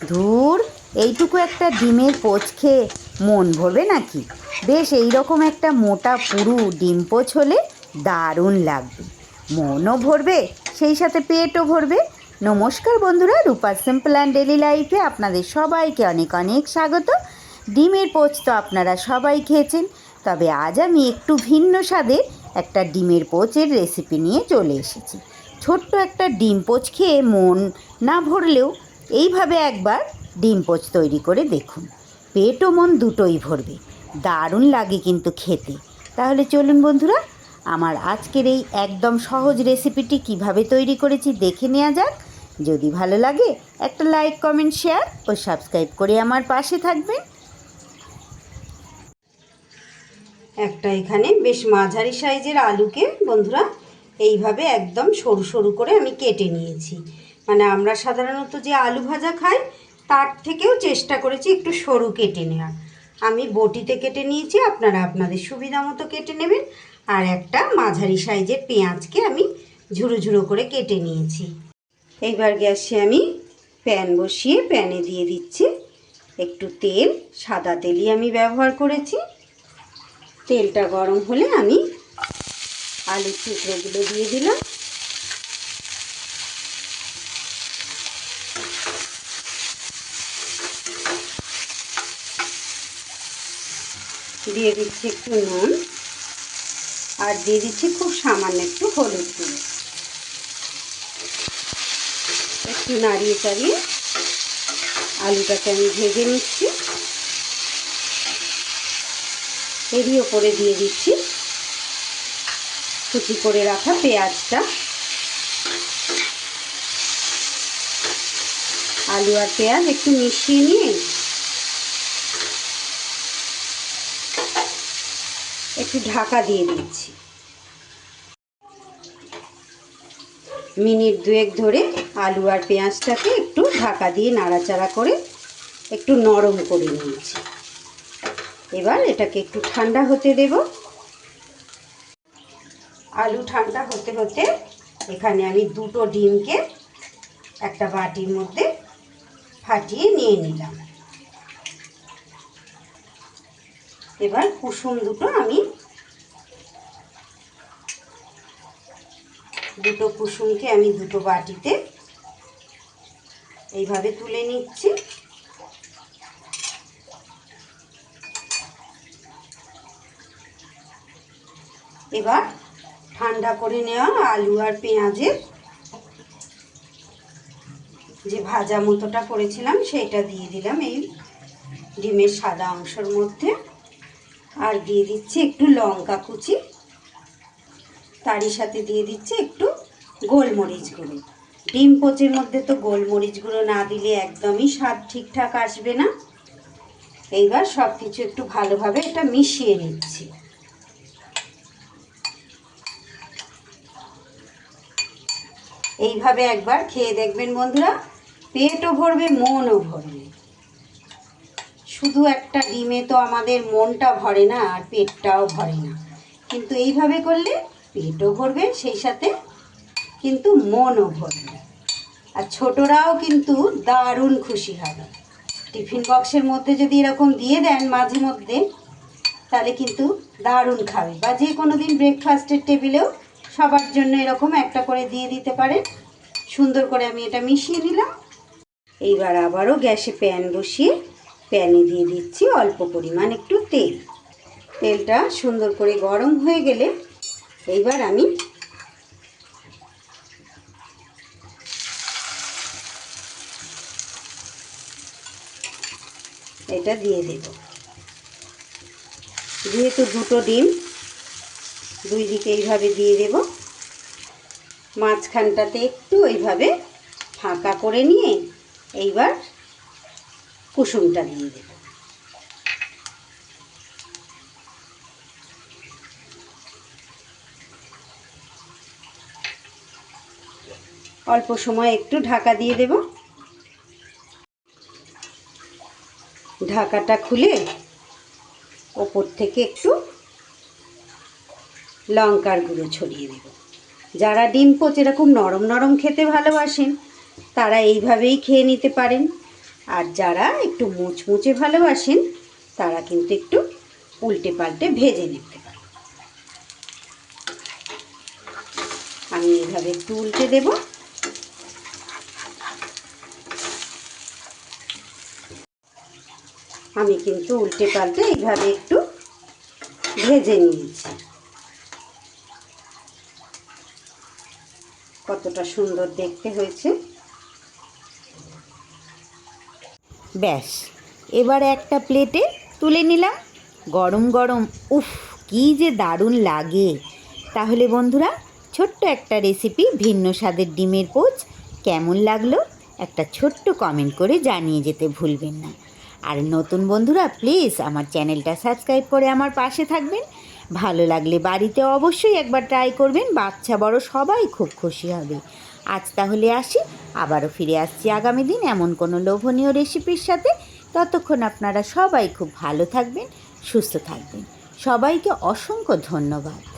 ধুর, এইটুকু একটা ডিমের পোচ খেয়ে মন ভরবে নাকি? বেশ এই রকম একটা মোটা পুরু ডিম পোচ হলে দারুণ লাগবে। মনও ভরবে, সেই সাথে পেটও ভরবে। নমস্কার বন্ধুরা রূপার সিম্পল অ্যান্ড ডেলি লাইফে আপনাদের সবাইকে অনেক অনেক স্বাগত। ডিমের পোচ তো আপনারা সবাই খেয়েছেন, তবে আজ আমি একটু ভিন্ন স্বাদের একটা ডিমের পোচের রেসিপি নিয়ে চলে এসেছি। ছোট্ট একটা ডিম পোচ খেয়ে মন না ভরলেও এইভাবে একবার ডিম পোচ তৈরি করে দেখুন। পেট ও মন দুটোই ভরবে। দারুণ লাগে কিন্তু খেতে। তাহলে চলুন বন্ধুরা, আমার আজকের এই একদম সহজ রেসিপিটি কীভাবে তৈরি করেছি দেখে নেওয়া যাক। যদি ভালো লাগে, একটা লাইক, কমেন্ট, শেয়ার ও সাবস্ক্রাইব করে আমার পাশে থাকবেন। একটা এখানে বেশ মাঝারি সাইজের আলুকে বন্ধুরা, এইভাবে একদম সরু সরু করে আমি কেটে নিয়েছি। মানে আমরা সাধারণত যে আলু ভাজা খাই, তার থেকেও চেষ্টা করেছি একটু সরু কেটে নেওয়ার। আমি বটিতে কেটে নিয়েছি, আপনারা আপনাদের সুবিধা মতো কেটে নেবেন। আর একটা মাঝারি সাইজের পেঁয়াজকে আমি ঝুড়ো ঝুড়ো করে কেটে নিয়েছি। এইবার গ্যাসে আমি প্যান বসিয়ে প্যানে দিয়ে দিচ্ছি। একটু তেল, সাদা তেলই আমি ব্যবহার করেছি। তেলটা গরম হলে আমি আলুর টুকরোগুলো দিয়ে দিলাম। দিয়ে দিচ্ছি একটু নুন আর দিয়ে দিচ্ছি খুব সামান্য একটু হলুদ গুঁড়ো। একটু নাড়িয়ে চাড়িয়ে আলুটাকে আমি ভেজে নিচ্ছি। এরই ওপরে দিয়ে দিচ্ছি কুচি করে রাখা পেঁয়াজটা। আলু আর পেঁয়াজ একটু মিশিয়ে নিয়ে একটু ঢাকা দিয়ে দিচ্ছি। মিনিট দুয়েক ধরে আলু আর পেঁয়াজটাকে একটু ঢাকা দিয়ে নাড়াচাড়া করে একটু নরম করে নিয়েছি। এবার এটাকে একটু ঠান্ডা হতে দেব। আলু ঠান্ডা হতে হতে এখানে আমি দুটো ডিমকে একটা বাটির মধ্যে ফাটিয়ে নিয়ে নিলাম। এবার কুসুম দুটো আমি দুটো কুসুমকে আমি দুটো বাটিতে এইভাবে তুলে নিচ্ছি। এবার ঠান্ডা করে নেওয়া আলু আর পেঁয়াজের যে ভাজা মতোটা করেছিলাম, সেইটা দিয়ে দিলাম এই ডিমের সাদা অংশের মধ্যে। আর দিয়ে দিচ্ছি একটু লঙ্কা কুচি। তারই সাথে দিয়ে দিচ্ছি একটু গোলমরিচ গুঁড়ো। ডিম পোচের মধ্যে তো গোলমরিচ গুঁড়ো না দিলে একদমই স্বাদ ঠিকঠাক আসবে না। এইবার সব কিছু একটু ভালোভাবে এটা মিশিয়ে নিচ্ছি। এইভাবে একবার খেয়ে দেখবেন বন্ধুরা, পেটও ভরবে, মনও ভরবে। শুধু একটা ডিমে তো আমাদের মনটা ভরে না, আর পেটটাও ভরে না। কিন্তু এইভাবে করলে পেটও ভরবে, সেই সাথে কিন্তু মনও ভরবে। আর ছোটরাও কিন্তু দারুণ খুশি হবে। টিফিন বক্সের মধ্যে যদি এরকম দিয়ে দেন মাঝে মধ্যে, তাহলে কিন্তু দারুণ খাবে। বা যে কোনো দিন ব্রেকফাস্টের টেবিলেও সবার জন্য এরকম একটা করে দিয়ে দিতে পারেন। সুন্দর করে আমি এটা মিশিয়ে নিলাম। এইবার আবারও গ্যাসে প্যান বসিয়ে প্যানে দিয়ে দিচ্ছি অল্প পরিমাণ একটু তেল। তেলটা সুন্দর করে গরম হয়ে গেলে এইবার আমি এটা দিয়ে দেব। যেহেতু দুটো ডিম, দুই দিকে এইভাবে দিয়ে দেব। মাঝখানটাতে একটু এইভাবে ফাঁকা করে নিয়ে এইবার কুসুমটা দিয়ে দেব অল্প সময় একটু ঢাকা দিয়ে দেব। ঢাকাটা খুলে ওপর থেকে একটু লঙ্কার গুঁড়ো ছড়িয়ে দেব। যারা ডিম পোচ এরকম নরম নরম খেতে ভালোবাসেন, তারা এইভাবেই খেয়ে নিতে পারেন। আর যারা একটু মুচমুচে ভালোবাসেন, তারা কিন্তু একটু উল্টে পাল্টে ভেজে নিতে পারেন। আমি এইভাবে একটু উল্টে দেব। আমি কিন্তু উল্টে পাল্টে এইভাবে একটু ভেজে নিয়েছি। কতটা সুন্দর দেখতে হয়েছে। ব্যাস। এবার একটা প্লেটে তুলে নিলাম। গরম গরম, উফ, কী যে দারুণ লাগে। তাহলে বন্ধুরা, ছোট্ট একটা রেসিপি ভিন্ন স্বাদের ডিমের পোচ কেমন লাগল? একটা ছোট্ট কমেন্ট করে জানিয়ে যেতে ভুলবেন না। আর নতুন বন্ধুরা প্লিজ আমার চ্যানেলটা সাবস্ক্রাইব করে আমার পাশে থাকবেন। ভালো লাগলে বাড়িতে অবশ্যই একবার ট্রাই করবেন। বাচ্চা বড় সবাই খুব খুশি হবে। আজ তাহলে আসি। আবারও ফিরে আসছি আগামী দিন এমন কোনো লোভনীয় রেসিপির সাথে। ততক্ষণ আপনারা সবাই খুব ভালো থাকবেন, সুস্থ থাকবেন। সবাইকে অসংখ্য ধন্যবাদ।